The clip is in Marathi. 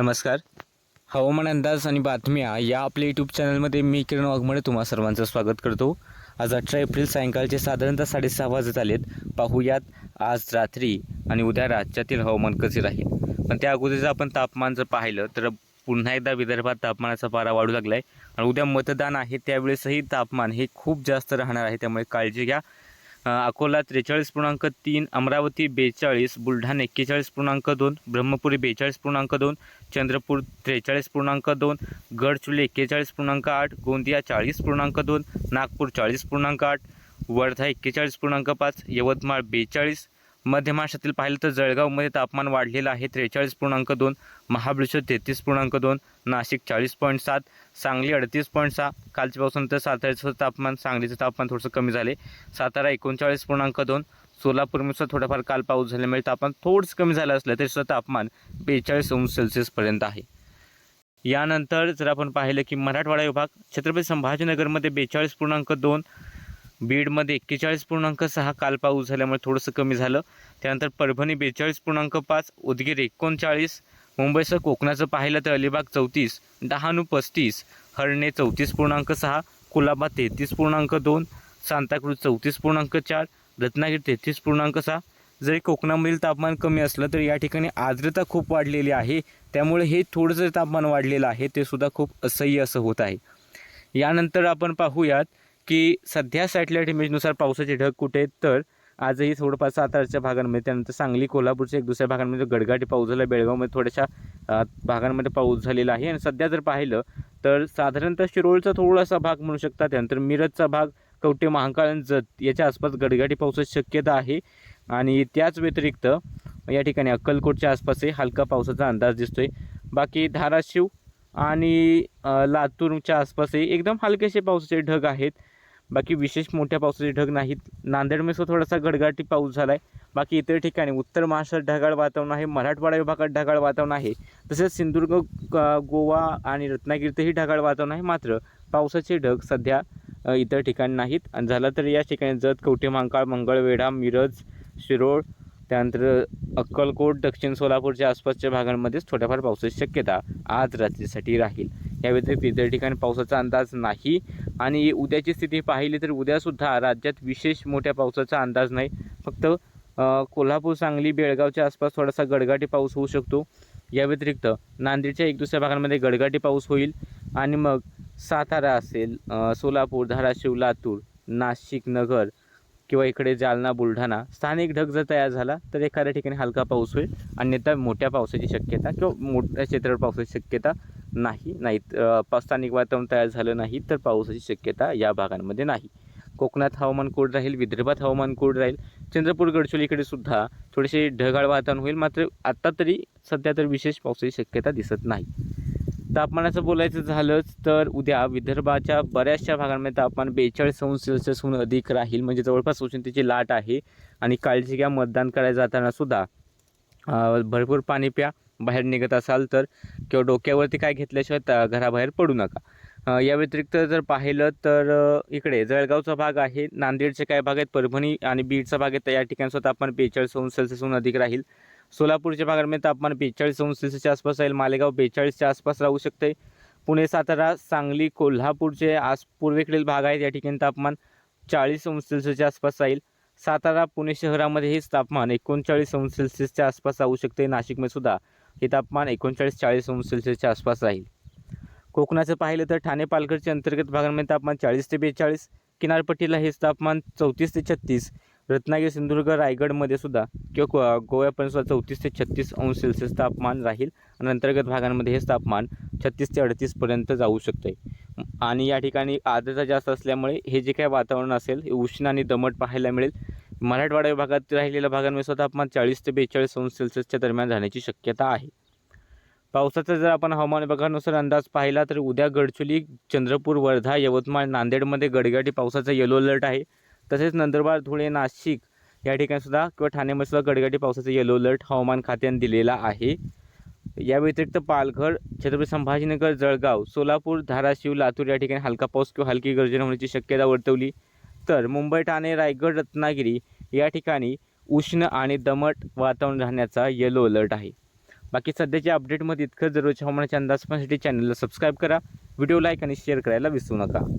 नमस्कार. हवामान अंदाज आणि बातम्या या आपल्या यूट्यूब चॅनलमध्ये मी किरण वाघमळे तुम्हा सर्वांचं स्वागत करतो. आज अठरा एप्रिल सायंकाळचे साधारणतः साडेसहा वाजत आलेत. पाहूयात आज रात्री आणि उद्या राज्यातील हवामान कसे राहील? पण त्या अगोदर जर आपण तापमान जर पाहिलं तर पुन्हा एकदा विदर्भात तापमानाचा पारा वाढू लागला आहे आणि उद्या मतदान आहे त्यावेळेसही तापमान हे खूप जास्त राहणार आहे. त्यामुळे काळजी घ्या. अकोला त्रेचाळीस पूर्णांक तीन अमरावती बेचाळीस बुलढाणा एक्केचाळीस पूर्णांक दोन ब्रह्मपुरी बेचाळीस पूर्णांक दोन चंद्रपूर त्रेचाळीस पूर्णांक दोन गडचुले एक्केचाळीस पूर्णांक आठ गोंदिया चाळीस पूर्णांक दोन नागपूर चाळीस पूर्णांक आठ वर्धा एक्केचाळीस पूर्णांक पाच यवतमाळ बेचाळीस मध्य महाराष्ट्रातील पाहिलं तर जळगावमध्ये तापमान वाढलेलं आहे. त्रेचाळीस पूर्णांक दोन महाबळेश्वर तेहतीस पूर्णांक दोन नाशिक चाळीस पॉईंट सात सांगली अडतीस पॉईंट सहा कालच्या पावसानंतर साताऱ्याचं तापमान सांगलीचं तापमान थोडंसं कमी झाले. सातारा एकोणचाळीस पूर्णांक दोन सोलापूरमध्ये सुद्धा थोडाफार काल पाऊस झाल्यामुळे तापमान थोडंसं कमी झालं असलं तरी सुद्धा तापमान बेचाळीस अंश सेल्सिअसपर्यंत आहे. यानंतर जर आपण पाहिलं की मराठवाडा विभाग छत्रपती संभाजीनगरमध्ये बेचाळीस पूर्णांक दोन बीडमध्ये एक्केचाळीस पूर्णांक सहा काल पाऊस झाल्यामुळे थोडंसं कमी झालं. त्यानंतर परभणी बेचाळीस पूर्णांक पाच उदगीर एकोणचाळीस मुंबईसह कोकणाचं पाहिलं तर अलिबाग चौतीस डहाणू पस्तीस हरणे चौतीस पूर्णांक सहा कुलाबा तेहतीस पूर्णांक दोन सांताक्रूज चौतीस पूर्णांक चार रत्नागिरी तेहतीस पूर्णांक सहा. जरी कोकणामधील तापमान कमी असलं तरी या ठिकाणी आर्द्रता खूप वाढलेली आहे. त्यामुळे हे थोडंसं तापमान वाढलेलं आहे ते सुद्धा खूप असह्य असं होत आहे. यानंतर आपण पाहूयात की सध्या सॅटेलाईट इमेजनुसार पावसाचे ढग कुठे आहेत तर आजही थोडंफार सातारच्या भागांमध्ये त्यानंतर सांगली कोल्हापूरच्या एक दुसऱ्या भागांमध्ये गडगाटी पाऊस झाला बेळगावमध्ये थोड्याशा भागांमध्ये पाऊस झालेला आहे. आणि सध्या जर पाहिलं तर साधारणतः शिरोळचा थोडासा भाग म्हणू शकता त्यानंतर मिरजचा भाग कवटे महाकाळ जत याच्या आसपास गडगाटी पावसाची शक्यता आहे. आणि त्याच व्यतिरिक्त या ठिकाणी अक्कलकोटच्या आसपासही हलका पावसाचा अंदाज दिसतोय. बाकी धाराशिव आणि लातूरच्या आसपासही एकदम हलकेसे पावसाचे ढग आहेत. बाकी विशेष मोठ्या पावसाचे ढग नाहीत. नांदेडमध्ये सुद्धा थोडासा गडगाटी पाऊस झाला आहे बाकी इतर ठिकाणी उत्तर महाराष्ट्रात ढगाळ वातावरण आहे. मराठवाडा विभागात ढगाळ वातावरण आहे. तसेच सिंधुदुर्ग गोवा आणि रत्नागिरीतही ढगाळ वातावरण आहे. मात्र पावसाचे ढग सध्या इतर ठिकाणी नाहीत. आणि झालं तर या ठिकाणी जत कवठे महांकाळ मंगळवेढा मिरज शिरोळ त्यानंतर अक्कलकोट दक्षिण सोलापूरच्या आसपासच्या भागांमध्येच थोड्याफार पावसाची शक्यता आज रात्रीसाठी राहील. या व्यतिरिक्त इतर ठिकाणी पावसाचा अंदाज नाही आणि उद्याची स्थिती पाहिली तर उद्यासुद्धा राज्यात विशेष मोठ्या पावसाचा अंदाज नाही. फक्त कोल्हापूर सांगली बेळगावच्या आसपास थोडासा गडगाटी पाऊस होऊ शकतो. या व्यतिरिक्त नांदेडच्या एक दुसऱ्या भागांमध्ये गडगाटी पाऊस होईल आणि मग सातारा असेल सोलापूर धाराशिव लातूर नाशिक नगर किंवा इकडे जालना बुलढाणा स्थानिक ढग जर तयार झाला तर एखाद्या ठिकाणी हलका पाऊस होईल. अन्यथा मोठ्या पावसाची शक्यता किंवा मोठ्या क्षेत्रावर पावसाची शक्यता नाही नाहीत. पा- स्थानिक वातावरण तयार झालं नाही तर पावसाची शक्यता या भागांमध्ये नाही. कोकणात हवामान कोरड राहील विदर्भात हवामान कोरड राहील. चंद्रपूर गडचिरोलीकडे सुद्धा थोडेसे ढगाळ वातावरण होईल. मात्र आत्ता तरी सध्या तर विशेष पावसाची शक्यता दिसत नाही. तापमानाचं बोलायचं झालंच तर उद्या विदर्भाच्या बऱ्याचशा भागांमध्ये तापमान बेचाळीस अंश सेल्सिअसहून अधिक राहील. म्हणजे जवळपास उष्णतेची लाट आहे आणि काळजी घ्या मतदान करायला जाताना सुद्धा. भरपूर पाणी प्या बाहेर निघत असाल तर किंवा डोक्यावरती काय घेतल्याशिवाय त- घराबाहेर पडू नका. या व्यतिरिक्त जर पाहिलं तर इकडे जळगावचा भाग आहे. नांदेडचे काय भाग आहेत. परभणी आणि बीडचा भाग आहे. तर या ठिकाणी सुद्धा आपण बेचाळीस अंश सेल्सिअसहून अधिक राहील. सोलापूरच्या भागामध्ये तापमान बेचाळीस अंश सेल्सिअसच्या आसपास राहील. मालेगाव बेचाळीसच्या आसपास राहू शकते. पुणे सातारा सांगली कोल्हापूरचे आस पूर्वेकडील भाग आहेत. या ठिकाणी तापमान चाळीस अंश सेल्सिअसच्या आसपास राहील. सातारा पुणे शहरामध्ये हेच तापमान एकोणचाळीस अंश सेल्सिअसच्या आसपास राहू शकते. नाशिकमध्ये सुद्धा हे तापमान एकोणचाळीस चाळीस अंश सेल्सिअसच्या आसपास राहील. कोकणाचं पाहिलं तर ठाणे पालघरच्या अंतर्गत भागांमध्ये तापमान चाळीस ते बेचाळीस. किनारपट्टीला हेच तापमान चौतीस ते छत्तीस. रत्नागिरी सिंधुदुर्ग रायगडमध्ये सुद्धा किंवा गो- गोव्यापर्यंत सुद्धा चौतीस ते छत्तीस अंश सेल्सिअस तापमान राहील आणि अंतर्गत भागांमध्ये हेच तापमान छत्तीस ते अडतीसपर्यंत जाऊ शकते आणि या ठिकाणी आर्द्रता जास्त असल्यामुळे हे जे काही वातावरण असेल हे उष्ण आणि दमट पाहायला मिळेल. मराठवाडा विभागात राहिलेल्या भागांमध्ये सुद्धा तापमान चाळीस ते बेचाळीस अंश सेल्सिअसच्या दरम्यान राहण्याची शक्यता आहे. पावसाचा जर आपण हवामान विभागानुसार अंदाज पाहिला तर उद्या गडचुली चंद्रपूर वर्धा यवतमाळ नांदेडमध्ये गडगाटी पावसाचा येलो अलर्ट आहे. तसेच नंदुरबार धुळे नाशिक या ठिकाणीसुद्धा किंवा ठाण्यामध्ये सुद्धा गडगाटी पावसाचा येलो अलर्ट हवामान खात्याने दिलेला आहे. या व्यतिरिक्त पालघर छत्रपती संभाजीनगर जळगाव सोलापूर धाराशिव लातूर या ठिकाणी हलका पाऊस किंवा हलकी गर्जना होण्याची शक्यता वर्तवली. तर मुंबई ठाणे रायगड रत्नागिरी या ठिकाणी उष्ण आणि दमट वातावरण राहण्याचा येलो अलर्ट आहे. बाकी सध्याच्या अपडेटमध्ये इतकं जरूरच्या हवामानाच्या अंदाज पाहण्यासाठी चॅनलला सबस्क्राईब करा. व्हिडिओ लाईक आणि शेअर करायला विसरू नका.